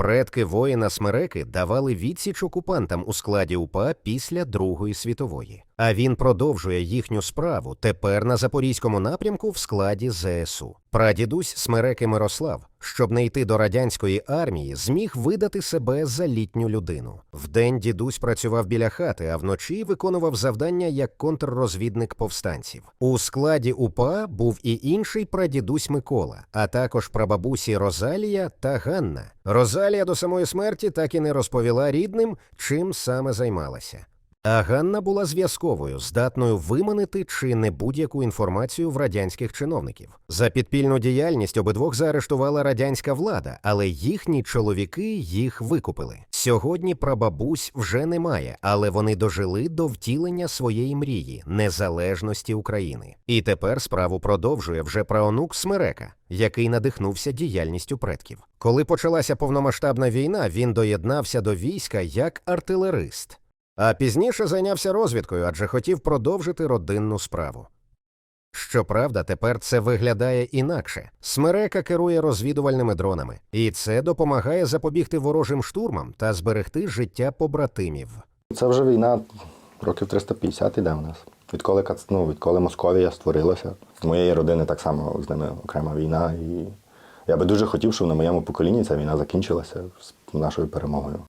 Предки воїна Смереки давали відсіч окупантам у складі УПА після Другої світової. А він продовжує їхню справу тепер на запорізькому напрямку в складі ЗСУ. Прадідусь Смереки Мирослав, щоб не йти до радянської армії, зміг видати себе за літню людину. Вдень дідусь працював біля хати, а вночі виконував завдання як контррозвідник повстанців. У складі УПА був і інший прадідусь Микола, а також прабабусі Розалія та Ганна. Розалія до самої смерті так і не розповіла рідним, чим саме займалася. А Ганна була зв'язковою, здатною виманити чи не будь-яку інформацію в радянських чиновників. За підпільну діяльність обидвох заарештувала радянська влада, але їхні чоловіки їх викупили. Сьогодні прабабусь вже немає, але вони дожили до втілення своєї мрії незалежності України. І тепер справу продовжує вже праонук Смерека, який надихнувся діяльністю предків. Коли почалася повномасштабна війна, він доєднався до війська як артилерист. А пізніше зайнявся розвідкою, адже хотів продовжити родинну справу. Щоправда, тепер це виглядає інакше. Смерека керує розвідувальними дронами, і це допомагає запобігти ворожим штурмам та зберегти життя побратимів. Це вже війна років 350 іде у нас. Відколи ну, відколи Московія створилася. У моєї родини так само з ними окрема війна. І я би дуже хотів, щоб на моєму поколінні ця війна закінчилася з нашою перемогою.